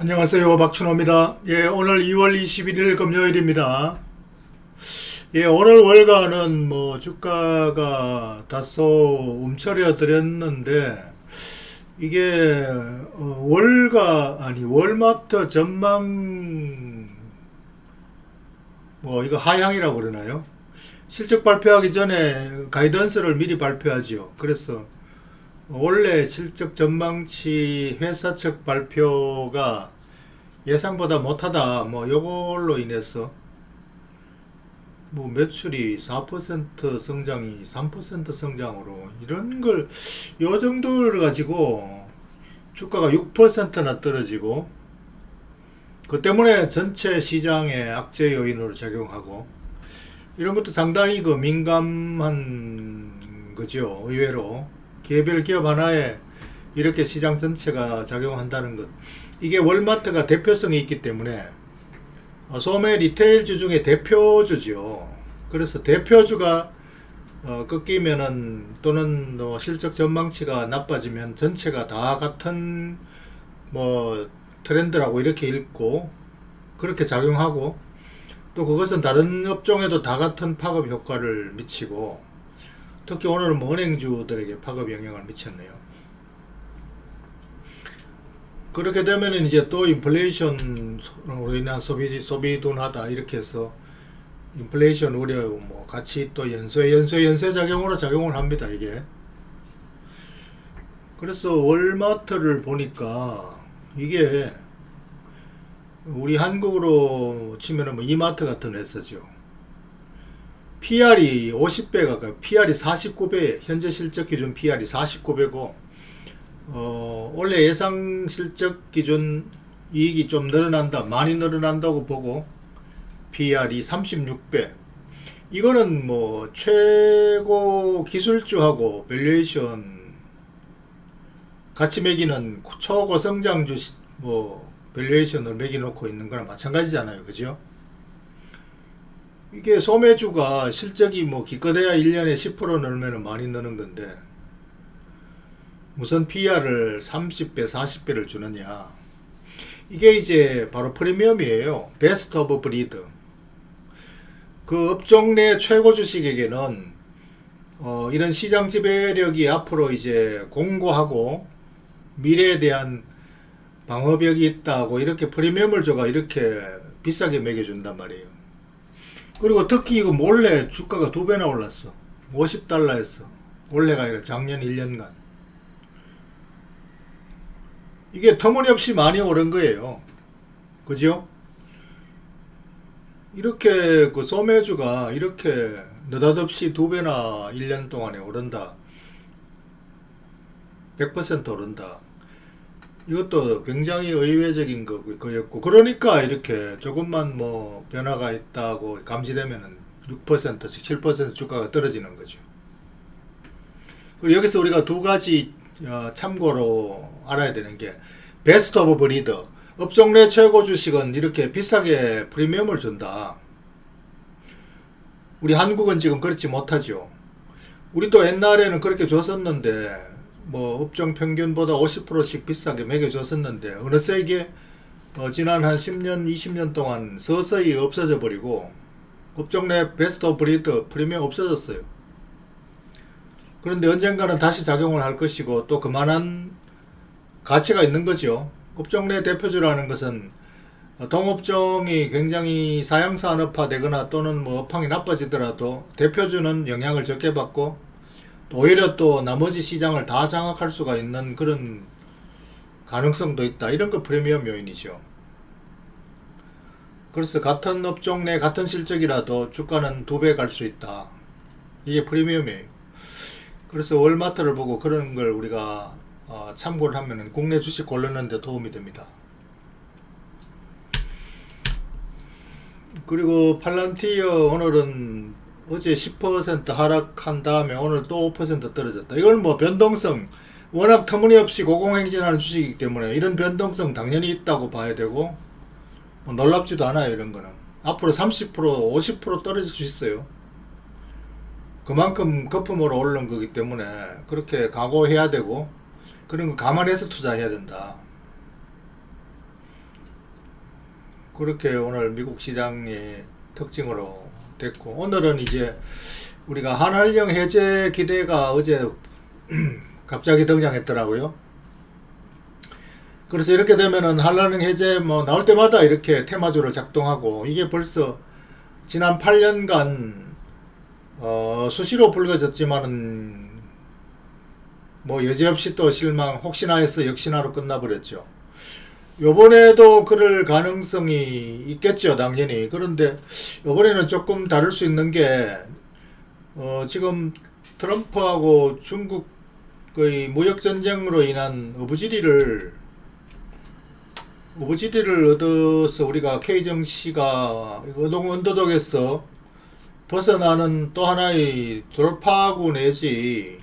안녕하세요. 박춘호입니다. 예, 오늘 2월 21일 금요일입니다. 예, 오늘 월가는 뭐 주가가 다소 움츠려 드렸는데 이게 어, 월가 아니 월마트 전망 뭐 이거 하향이라고 그러나요? 실적 발표하기 전에 가이던스를 미리 발표하지요. 그래서 원래 실적 전망치 회사 측 발표가 예상보다 못하다. 뭐 요걸로 인해서 뭐 매출이 4% 성장이 3% 성장으로 이런 걸 요 정도를 가지고 주가가 6%나 떨어지고 그 때문에 전체 시장에 악재 요인으로 작용하고 이런 것도 상당히 그 민감한 거죠. 의외로 개별 기업 하나에 이렇게 시장 전체가 작용한다는 것. 이게 월마트가 대표성이 있기 때문에 어, 소매 리테일주 중에 대표주죠. 그래서 대표주가 어, 꺾이면은 또는 뭐 실적 전망치가 나빠지면 전체가 다 같은 뭐 트렌드라고 이렇게 읽고 그렇게 작용하고 또 그것은 다른 업종에도 다 같은 파급 효과를 미치고 특히 오늘은 뭐 은행주들에게 파급 영향을 미쳤네요. 그렇게 되면은 이제 또 인플레이션으로 인한 소비 소비 둔하다 이렇게 해서 인플레이션 우려 뭐 같이 또 연쇄 연쇄 연쇄 작용으로 작용을 합니다 이게. 그래서 월마트를 보니까 이게 우리 한국으로 치면은 뭐 이마트 같은 회사죠. PR이 50배 가까이, PR이 49배, 현재 실적 기준 PR이 49배고, 어, 원래 예상 실적 기준 이익이 좀 늘어난다, 많이 늘어난다고 보고, PR이 36배. 이거는 뭐, 최고 기술주하고 밸류에이션 같이 매기는 초고성장주, 시- 뭐, 밸류에이션을 매기놓고 있는 거랑 마찬가지잖아요. 그죠? 이게 소매주가 실적이 뭐 기껏해야 1년에 10% 늘면 많이 느는 건데 무슨 PR을 30배, 40배를 주느냐. 이게 이제 바로 프리미엄이에요. 베스트 오브 브리드. 그 업종 내 최고 주식에게는 어, 이런 시장 지배력이 앞으로 이제 공고하고 미래에 대한 방어벽이 있다고 이렇게 프리미엄을 줘가 이렇게 비싸게 매겨준단 말이에요. 그리고 특히 이거 몰래 주가가 두 배나 올랐어. 50달러였어. 올해가 아니라 작년 1년간. 이게 터무니없이 많이 오른 거예요. 그죠? 이렇게 그 소매주가 이렇게 느닷없이 두 배나 1년 동안에 오른다. 100% 오른다. 이것도 굉장히 의외적인 거- 거였고 그러니까 이렇게 조금만 뭐 변화가 있다고 감지되면은 6%씩 7% 주가가 떨어지는 거죠. 그리고 여기서 우리가 두 가지 어, 참고로 알아야 되는 게 베스트 오브 브리더 업종 내 최고 주식은 이렇게 비싸게 프리미엄을 준다. 우리 한국은 지금 그렇지 못하죠. 우리도 옛날에는 그렇게 줬었는데 뭐 업종 평균보다 50%씩 비싸게 매겨줬었는데 어느새 이게 어, 지난 한 10년, 20년 동안 서서히 없어져 버리고 업종 내 베스트 오브 브리드 프리미엄 없어졌어요. 그런데 언젠가는 다시 작용을 할 것이고 또 그만한 가치가 있는 거죠. 업종 내 대표주라는 것은 어, 동업종이 굉장히 사양산업화 되거나 또는 뭐 업황이 나빠지더라도 대표주는 영향을 적게 받고 또 오히려 또 나머지 시장을 다 장악할 수가 있는 그런 가능성도 있다. 이런 거 프리미엄 요인이죠. 그래서 같은 업종 내 같은 실적이라도 주가는 두 배 갈 수 있다. 이게 프리미엄이에요. 그래서 월마트를 보고 그런 걸 우리가 어, 참고를 하면 국내 주식 고르는 데 도움이 됩니다. 그리고 팔란티어 오늘은 어제 10% 하락한 다음에 오늘 또 5% 떨어졌다. 이건 뭐 변동성 워낙 터무니없이 고공행진하는 주식이기 때문에 이런 변동성 당연히 있다고 봐야 되고 뭐 놀랍지도 않아요 이런 거는 앞으로 30% 50% 떨어질 수 있어요. 그만큼 거품으로 오른 거기 때문에 그렇게 각오해야 되고 그런 거 감안해서 투자해야 된다. 그렇게 오늘 미국 시장의 특징으로 됐고 오늘은 이제 우리가 한한령 해제 기대가 어제 갑자기 등장했더라고요. 그래서 이렇게 되면은 한란령 해제 뭐 나올 때마다 이렇게 테마주를 작동하고 이게 벌써 지난 8년간 어 수시로 불거졌지만은 뭐 여지없이 또 실망 혹시나 해서 역시나로 끝나버렸죠. 요번에도 그럴 가능성이 있겠죠, 당연히. 그런데 요번에는 조금 다를 수 있는 게, 어, 지금 트럼프하고 중국의 무역전쟁으로 인한 어부지리를, 어부지리를 얻어서 우리가 K정씨가 어동 언더독에서 벗어나는 또 하나의 돌파구 내지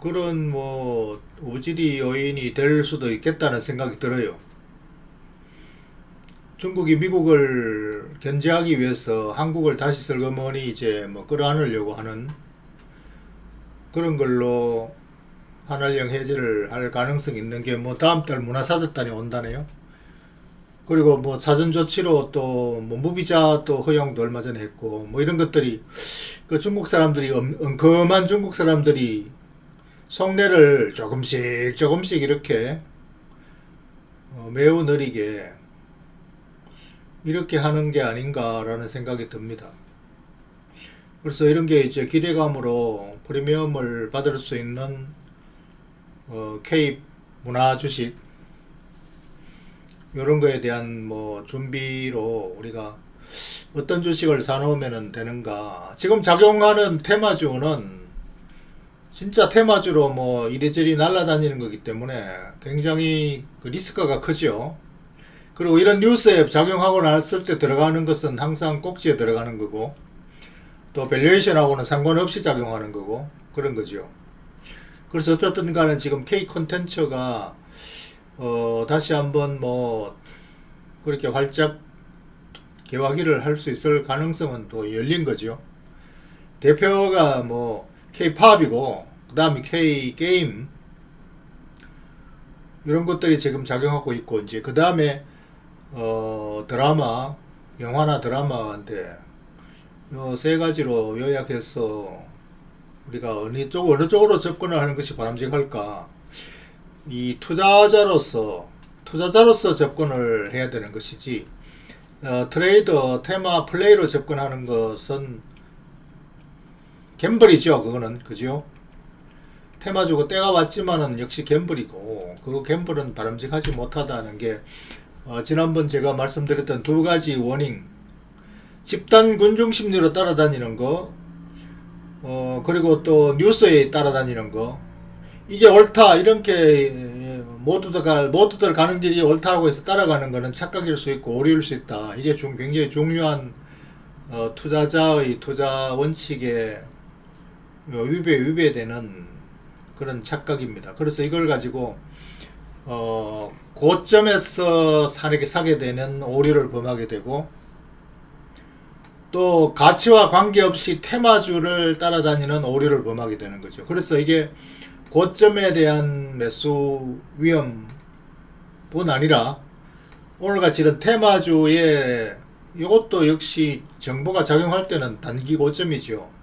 그런 뭐 우질이 요인이 될 수도 있겠다는 생각이 들어요. 중국이 미국을 견제하기 위해서 한국을 다시 슬그머니 이제 뭐 끌어안으려고 하는 그런 걸로 한알령 해제를 할 가능성이 있는 게 뭐 다음 달 문화사절단이 온다네요. 그리고 뭐 사전 조치로 또 뭐 무비자 또 허용도 얼마 전에 했고 뭐 이런 것들이 그 중국 사람들이 엄- 엄컴한 중국 사람들이 속내를 조금씩 조금씩 이렇게 어, 매우 느리게 이렇게 하는 게 아닌가라는 생각이 듭니다. 그래서 이런 게 이제 기대감으로 프리미엄을 받을 수 있는 어, K 문화 주식 이런 거에 대한 뭐 준비로 우리가 어떤 주식을 사놓으면 되는가. 지금 작용하는 테마주는 진짜 테마주로 뭐 이리저리 날아다니는 거기 때문에 굉장히 그 리스크가 크죠. 그리고 이런 뉴스에 작용하고 났을 때 들어가는 것은 항상 꼭지에 들어가는 거고 또 밸류에이션하고는 상관없이 작용하는 거고 그런 거죠. 그래서 어쨌든 간에 지금 K 콘텐츠가 어 다시 한번 뭐 그렇게 활짝 개화기를 할 수 있을 가능성은 또 열린 거죠. 대표가 뭐 K-팝이고 그 다음에 K-게임. 이런 것들이 지금 작용하고 있고 이제 그 다음에 어 드라마 영화나 드라마인데 요세 가지로 요약해서 우리가 어느 쪽 어느 쪽으로 접근을 하는 것이 바람직할까? 이 투자자로서 투자자로서 접근을 해야 되는 것이지 어, 트레이더 테마 플레이로 접근하는 것은 갬블이죠 그거는. 그죠? 테마 주고 때가 왔지만은 역시 갬블이고 그 갬블은 바람직하지 못하다는 게 어, 지난번 제가 말씀드렸던 두 가지 워닝. 집단 군중 심리로 따라다니는 거 어, 그리고 또 뉴스에 따라다니는 거. 이게 옳다 이렇게 모두가 모두들 가는 길이 옳다고 해서 따라가는 거는 착각일 수 있고 오류일 수 있다. 이게 좀 굉장히 중요한 어, 투자자의 투자 원칙에 어, 위배 위배되는 그런 착각입니다. 그래서 이걸 가지고 어, 고점에서 사게 사게 되는 오류를 범하게 되고 또 가치와 관계없이 테마주를 따라다니는 오류를 범하게 되는 거죠. 그래서 이게 고점에 대한 매수 위험뿐 아니라 오늘같이 이런 테마주에 이것도 역시 정보가 작용할 때는 단기 고점이죠.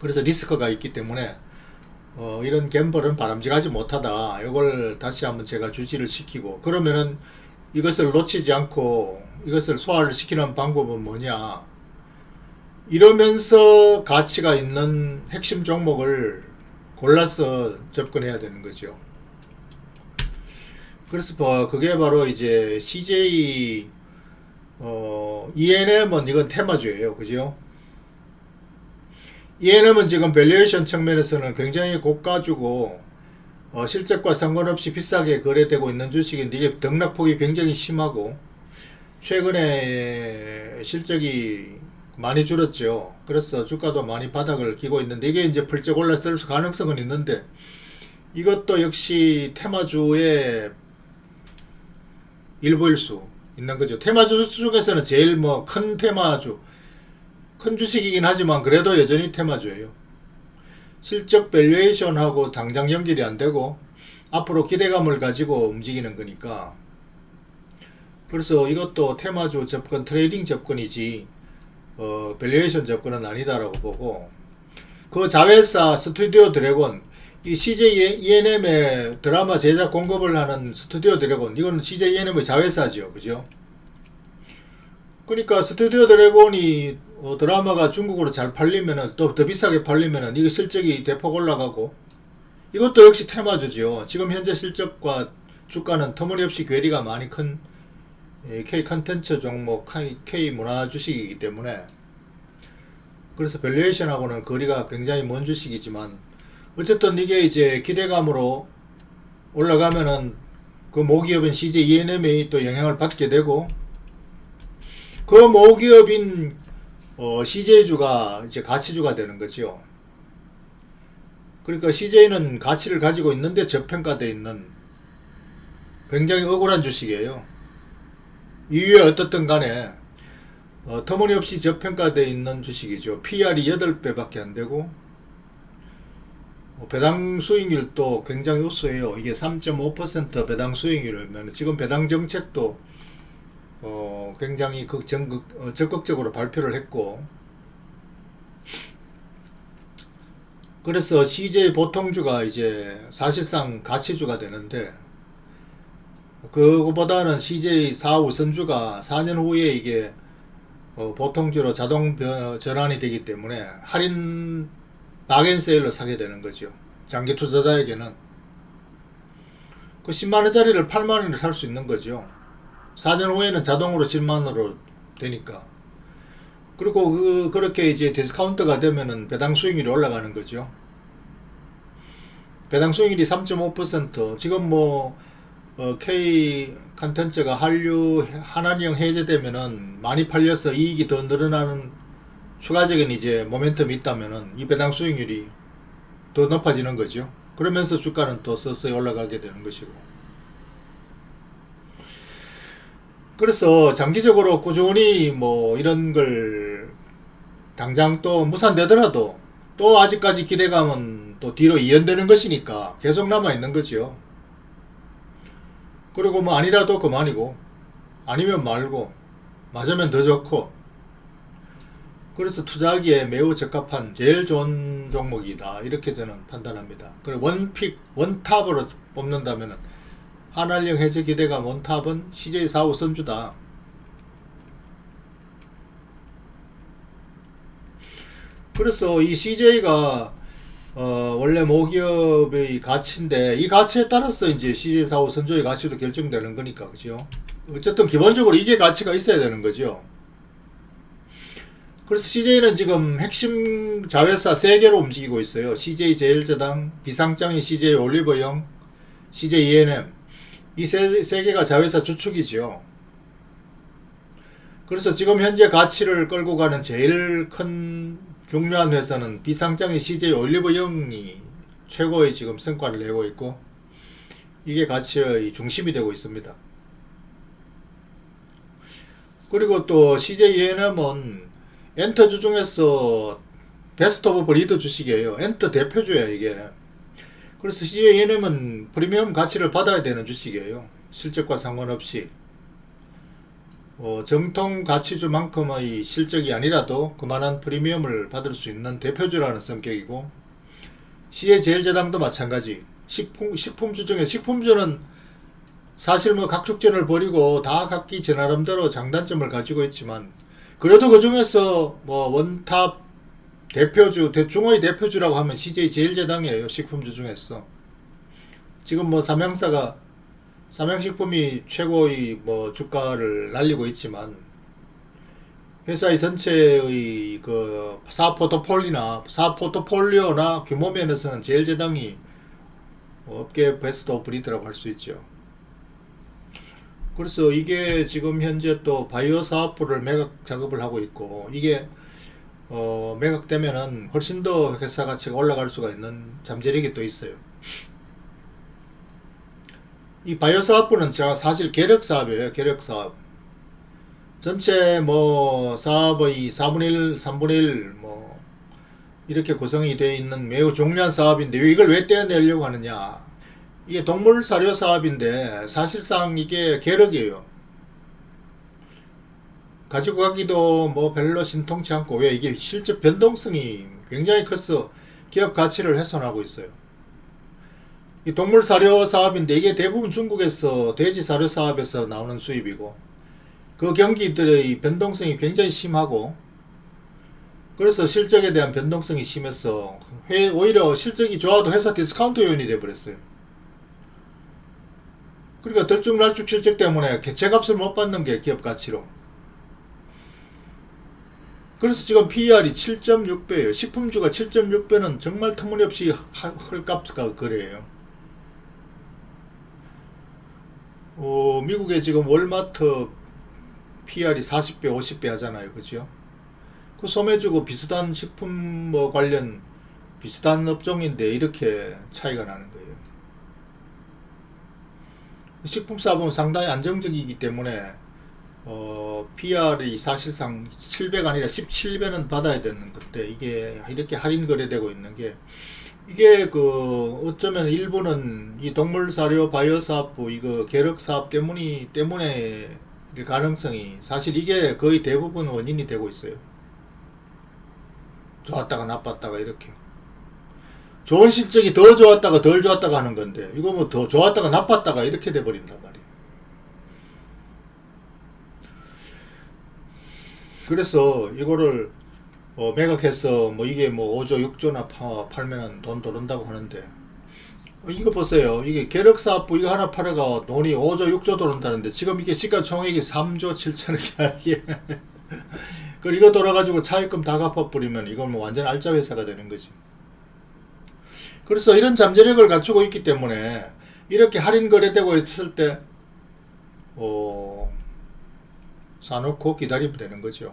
그래서 리스크가 있기 때문에 어, 이런 갬블은 바람직하지 못하다. 이걸 다시 한번 제가 주지를 시키고 그러면은 이것을 놓치지 않고 이것을 소화를 시키는 방법은 뭐냐? 이러면서 가치가 있는 핵심 종목을 골라서 접근해야 되는 거죠. 그래서 뭐 그게 바로 이제 CJ 어, ENM은 이건 테마주예요. 그죠? ENM은 지금 밸류에이션 측면에서는 굉장히 고가주고 어, 실적과 상관없이 비싸게 거래되고 있는 주식인데 이게 등락폭이 굉장히 심하고 최근에 실적이 많이 줄었죠. 그래서 주가도 많이 바닥을 기고 있는데 이게 이제 불쩍 올랐을 가능성은 있는데 이것도 역시 테마주의 일부일 수 있는 거죠. 테마주 중에서는 제일 뭐 큰 테마주, 큰 주식이긴 하지만 그래도 여전히 테마주예요. 실적 밸류에이션하고 당장 연결이 안 되고 앞으로 기대감을 가지고 움직이는 거니까. 그래서 이것도 테마주 접근 트레이딩 접근이지 어, 밸류에이션 접근은 아니다라고 보고 그 자회사 스튜디오 드래곤 이 CJ ENM의 드라마 제작 공급을 하는 스튜디오 드래곤 이건 CJ ENM의 자회사죠 그죠? 그러니까 스튜디오 드래곤이 어, 드라마가 중국으로 잘 팔리면은 또 더 비싸게 팔리면은 이거 실적이 대폭 올라가고 이것도 역시 테마주지요. 지금 현재 실적과 주가는 터무니없이 괴리가 많이 큰 예, K 컨텐츠 종목, K 문화 주식이기 때문에 그래서 밸류에이션하고는 거리가 굉장히 먼 주식이지만 어쨌든 이게 이제 기대감으로 올라가면은 그 모기업인 CJ ENM이 또 영향을 받게 되고 그 모기업인 어, CJ주가 이제 가치주가 되는 거죠. 그러니까 CJ는 가치를 가지고 있는데 저평가되어 있는 굉장히 억울한 주식이에요. 이유에 어떻든 간에 어, 터무니없이 저평가되어 있는 주식이죠. PR이 8배밖에 안 되고 어, 배당 수익률도 굉장히 우수해요. 이게 3.5% 배당 수익률이면 지금 배당 정책도 어, 굉장히 극, 전극, 어, 적극적으로 발표를 했고 그래서 CJ 보통주가 이제 사실상 가치주가 되는데 그거보다는 CJ 4우선주가 4년 후에 이게 어, 보통주로 자동 변- 전환이 되기 때문에 할인 박앤세일로 사게 되는 거죠. 장기 투자자에게는 그 10만원짜리를 8만원에 살 수 있는 거죠. 4년 후에는 자동으로 10만원으로 되니까. 그리고 그, 그렇게 이제 디스카운트가 되면은 배당 수익률이 올라가는 거죠. 배당 수익률이 3.5% 지금 뭐 어, K 컨텐츠가 한류 한한령 해제되면은 많이 팔려서 이익이 더 늘어나는 추가적인 이제 모멘텀이 있다면은 이 배당 수익률이 더 높아지는 거죠. 그러면서 주가는 또 서서히 올라가게 되는 것이고. 그래서 장기적으로 꾸준히 뭐 이런 걸 당장 또 무산되더라도 또 아직까지 기대감은 또 뒤로 이연되는 것이니까 계속 남아 있는 거죠. 그리고 뭐 아니라도 그만이고 아니면 말고 맞으면 더 좋고 그래서 투자하기에 매우 적합한 제일 좋은 종목이다 이렇게 저는 판단합니다. 그리고 원픽 원탑으로 뽑는다면은 한알령 해제 기대감 원탑은 CJ 4호 선주다. 그래서 이 CJ가 어, 원래 모기업의 가치인데 이 가치에 따라서 이제 CJ 4호 선조의 가치도 결정되는 거니까 그죠? 어쨌든 기본적으로 이게 가치가 있어야 되는 거죠. 그래서 CJ는 지금 핵심 자회사 3개로 움직이고 있어요. CJ 제일제당, 비상장인 CJ 올리버영, CJ ENM. 이 세, 세 개가 자회사 주축이죠. 그래서 지금 현재 가치를 끌고 가는 제일 큰 중요한 회사는 비상장인 CJ 올리버영이 최고의 지금 성과를 내고 있고 이게 가치의 중심이 되고 있습니다. 그리고 또 CJ ENM은 엔터 주 중에서 베스트 오브 브리드 주식이에요. 엔터 대표주야 이게. 그래서 CJ ENM은 프리미엄 가치를 받아야 되는 주식이에요. 실적과 상관없이. 어, 정통 가치주만큼의 실적이 아니라도 그만한 프리미엄을 받을 수 있는 대표주라는 성격이고 시의 제일제당도 마찬가지 식품, 식품주 중에 식품주는 사실 뭐 각축전을 벌이고 다 각기 제 나름대로 장단점을 가지고 있지만 그래도 그 중에서 뭐 원탑 대표주 대중의 대표주라고 하면 CJ 제일제당이에요 식품주 중에서 지금 뭐 삼양사가 삼양식품이 최고의 뭐 주가를 날리고 있지만 회사의 전체의 그 사업 포트폴리나 사업 포트폴리오나 규모 면에서는 제일제당이 업계 베스트 오브 브리드라고 할 수 있죠. 그래서 이게 지금 현재 또 바이오 사업부를 매각 작업을 하고 있고 이게 어 매각되면은 훨씬 더 회사 가치가 올라갈 수가 있는 잠재력이 또 있어요. 이 바이오 사업부는 제가 사실 계력 사업이에요. 계력 사업. 전체 뭐 사업의 4분의 1, 3분의 1, 뭐 이렇게 구성이 되어 있는 매우 중요한 사업인데 이걸 왜 떼어내려고 하느냐? 이게 동물 사료 사업인데 사실상 이게 계력이에요. 가지고 가기도 뭐 별로 신통치 않고 왜 이게 실제 변동성이 굉장히 커서 기업 가치를 훼손하고 있어요. 이 동물 사료 사업인데 이게 대부분 중국에서 돼지 사료 사업에서 나오는 수입이고 그 경기들의 변동성이 굉장히 심하고 그래서 실적에 대한 변동성이 심해서 회- 오히려 실적이 좋아도 회사 디스카운트 요인이 돼버렸어요. 그러니까 들쭉날쭉 실적 때문에 개체값을 못 받는 게 기업 가치로. 그래서 지금 PER이 7.6배예요. 식품주가 7.6배는 정말 터무니없이 하- 헐값가 거래예요. 어, 미국에 지금 월마트 PR이 40배, 50배 하잖아요. 그죠? 그 소매주고 비슷한 식품 뭐 관련 비슷한 업종인데 이렇게 차이가 나는 거예요. 식품 사업은 상당히 안정적이기 때문에 어, PR이 사실상 7배가 아니라 17배는 받아야 되는 건데 이게 이렇게 할인 거래되고 있는 게 이게 그 어쩌면 일부는 이 동물 사료 바이오 사업부 이거 계력 사업 때문이 때문에 일 가능성이 사실 이게 거의 대부분 원인이 되고 있어요. 좋았다가 나빴다가 이렇게 좋은 실적이 더 좋았다가 덜 좋았다가 하는 건데 이거 뭐 더 좋았다가 나빴다가 이렇게 돼 버린단 말이에요. 그래서 이거를 어, 매각해서 뭐 이게 뭐 5조 6조나 파, 팔면은 돈 들어온다고 하는데 어, 이거 보세요. 이게 계력사업부 이거 하나 팔아가 돈이 5조 6조 들어온다는데 지금 이게 시가총액이 3조 7천억이야 이게. 그리고 이거 돌아가지고 차입금 다 갚아버리면 이건 뭐 완전 알짜 회사가 되는 거지. 그래서 이런 잠재력을 갖추고 있기 때문에 이렇게 할인 거래되고 있을 때 어, 사놓고 기다리면 되는 거죠.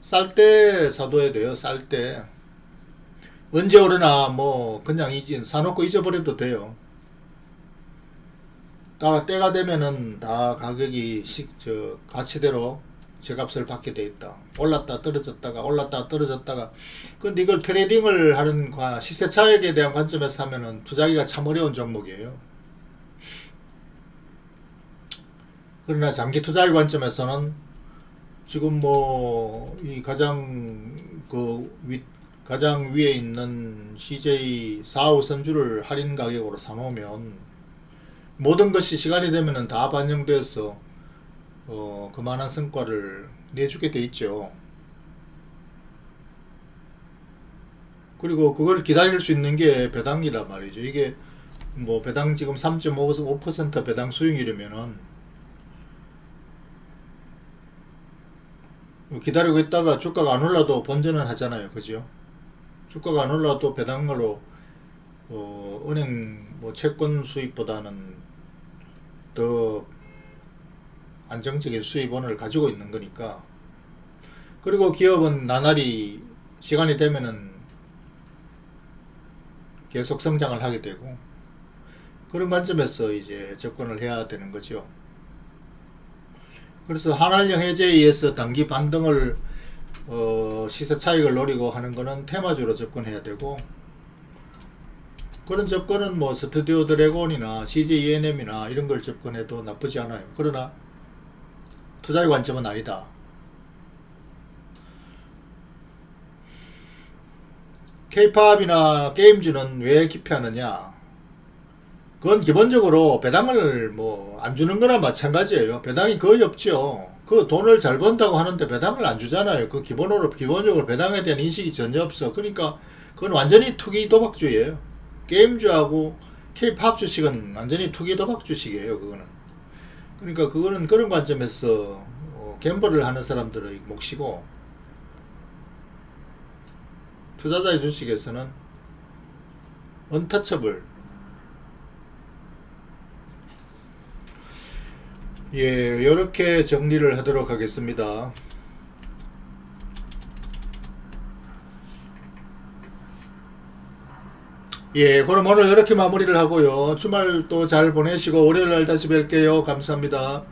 쌀 때 사둬야 돼요. 쌀 때. 언제 오르나 뭐 그냥 이제 사놓고 잊어버려도 돼요. 다 때가 되면은 다 가격이 식, 저 가치대로 제값을 받게 돼 있다. 올랐다 떨어졌다가 올랐다 떨어졌다가 근데 이걸 트레이딩을 하는 과 시세 차익에 대한 관점에서 하면은 투자하기가 참 어려운 종목이에요. 그러나 장기 투자의 관점에서는 지금 뭐 이 가장 그 위, 가장 위에 있는 CJ 4호 선주를 할인 가격으로 사놓으면 모든 것이 시간이 되면은 다 반영돼서 어 그만한 성과를 내주게 돼 있죠. 그리고 그걸 기다릴 수 있는 게 배당이란 말이죠. 이게 뭐 배당 지금 3.5% 배당 수익이려면은 기다리고 있다가 주가가 안 올라도 본전은 하잖아요. 그죠? 주가가 안 올라도 배당으로 어, 은행 뭐 채권 수입보다는 더 안정적인 수입원을 가지고 있는 거니까 그리고 기업은 나날이 시간이 되면은 계속 성장을 하게 되고 그런 관점에서 이제 접근을 해야 되는 거죠. 그래서 한한령 해제에 의해서 단기 반등을 어, 시세 차익을 노리고 하는 거는 테마주로 접근해야 되고 그런 접근은 뭐 스튜디오 드래곤이나 CJ ENM이나 이런 걸 접근해도 나쁘지 않아요. 그러나 투자의 관점은 아니다. K-팝이나 게임주는 왜 기피하느냐? 그건 기본적으로 배당을 뭐 안 주는 거나 마찬가지예요. 배당이 거의 없죠. 그 돈을 잘 번다고 하는데 배당을 안 주잖아요. 그 기본으로 기본적으로 배당에 대한 인식이 전혀 없어. 그러니까 그건 완전히 투기 도박 주의예요. 게임주하고 K-팝 주식은 완전히 투기 도박 주식이에요. 그거는. 그러니까 그거는 그런 관점에서 어, 갬블을 하는 사람들의 몫이고 투자자의 주식에서는 언터처블 예, 이렇게 정리를 하도록 하겠습니다. 예, 그럼 오늘 이렇게 마무리를 하고요. 주말 또 잘 보내시고 월요일 날 다시 뵐게요. 감사합니다.